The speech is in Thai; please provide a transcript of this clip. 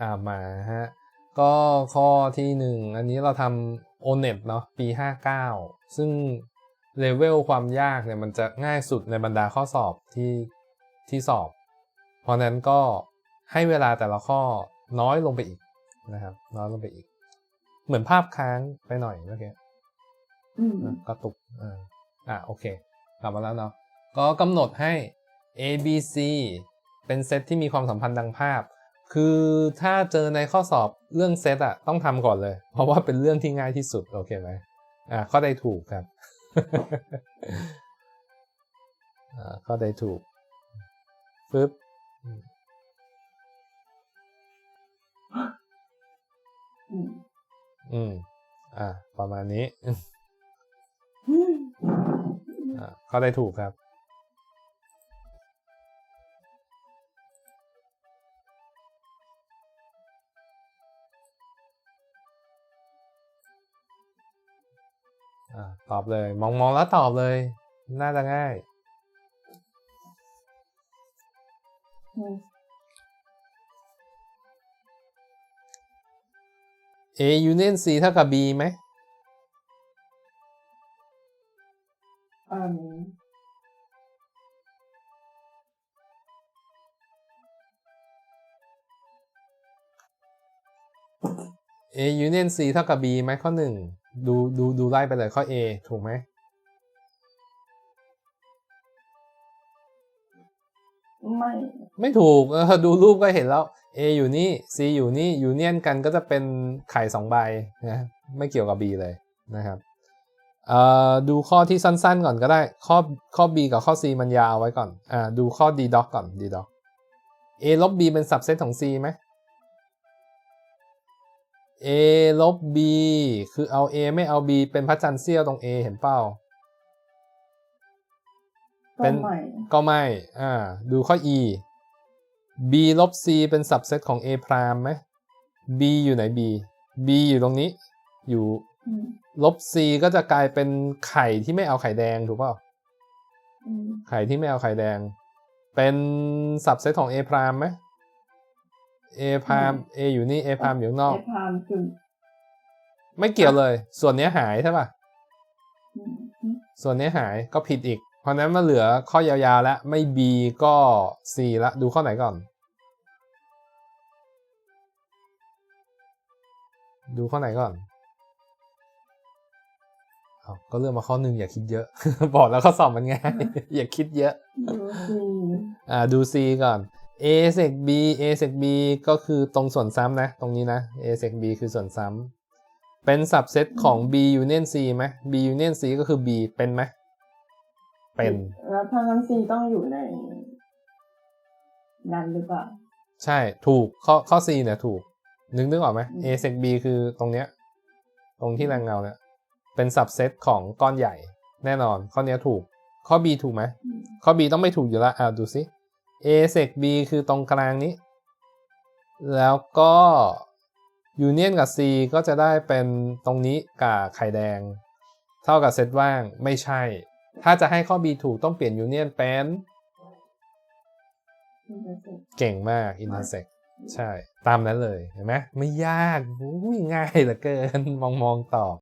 อ่ามาฮะก็ข้อที่หนึ่งอันนี้เราทำ o n e t เนาะปี 59 ซึ่งเลเวลความยากเนี่ยมันจะง่ายสุดในบรรดาข้อสอบที่ที่สอบ เพราะนั้นก็ให้เวลาแต่ละข้อน้อยลงไปอีกนะครับ น้อยลงไปอีก เหมือนภาพค้างไปหน่อยเมื่อกี้อืมอะกระตุกอ่าอะโอเค กลับมาแล้วเนาะก็กำหนดให้ A B C เป็นเซตที่มีความสัมพันธ์ดังภาพ คือถ้าเจอในข้อสอบเรื่องเซตอะต้องทำก่อนเลย เพราะว่าเป็นเรื่องที่ง่ายที่สุด โอเคไหมอ่าข้อใดถูกครับอ่าข้อใดถูกปึ๊บอืมอืมอืม อ่า ประมาณนี้อ่าข้อใดถูกครับ ตอบเลย มองมองแล้วตอบเลย น่าจะง่ายอืม A union C เท่ากับ B ไหมอืม A union C เท่ากับ B ไหมข้อหนึ่ง ดูดูดูไล่ไปเลยข้อ A ถูกไหมไม่ ไม่ถูกเออดูรูปก็เห็นแล้ว A อยู่นี่ C อยู่นี่ union กันก็จะเป็นไข่สองใบนะไม่เกี่ยวกับ B เลยนะครับเอ่อดูข้อที่สั้นๆก่อนก็ได้ ข้อข้อ B กับข้อ C มันยาวไว้ก่อนอ่าดูข้อ D doc ก่อน D doc A ลบ B เป็น subset ของ C ไหม A ลบ B คือเอา A ไม่เอา B เป็นพระจันทร์เสี้ยวตรง A เห็นเปล่าก็เป็นไม่ ก็ไม่ อ่า ดูข้อ e b ลบ c เป็น subset ของ a prime ไหม b อยู่ไหน b b อยู่ตรงนี้ อยู่อืมลบ c ก็จะกลายเป็นไข่ที่ไม่เอาไข่แดงถูกเปล่า อืมไข่ที่ไม่เอาไข่แดง เป็น subset ของ a prime ไหม a prime a อยู่นี่ a prime อยู่ข้างนอกไอ้พามคือไม่เกี่ยวเลย ส่วนเนี้ยหายใช่ป่ะอืมอืมส่วนนี้หายก็ผิดอีก เพราะนั้นมาเหลือข้อยาวๆแล้วไม่ B ก็ C ละดูข้อไหนก่อน ดูข้อไหนก่อนเอาก็เลือกมาข้อหนึ่งอย่าคิดเยอะ บอกแล้วข้อสอบมันง่ายอย่าคิดเยอะดูสิอ่าดู C ก่อน A sec B A sec B ก็คือตรงส่วนซ้ำนะ ตรงนี้นะ A sec B คือส่วนซ้ำเป็น subset ของ B union C ไหม B union C ก็คือ B เป็นไหมเป็น แล้วถ้างั้นซีต้องอยู่ในนั้นหรือเปล่า ใช่ถูกข้อข้อ C เนี่ยถูก นึกนึกออกไหม A sec B คือตรงเนี้ย ตรงที่แรงเงาเนี่ย เป็น subset ของก้อนใหญ่ แน่นอน ข้อเนี้ยถูก ข้อ B ถูกไหมอืมข้อ B ต้องไม่ถูกอยู่แล้วอ่าดูสิ A sec B คือตรงกลางนี้ แล้วก็ union กับ C ก็จะได้เป็นตรงนี้กับไข่แดง เท่ากับเซตว่างไม่ใช่ ถ้าจะให้ข้อ B ถูกต้องเปลี่ยน union เป็นมันจะสิเก่งมาก intersect ใช่ ตามนั้นเลย เห็นไหมไม่ยากอุ้ยง่ายเหลือเกิน มองมองตอบ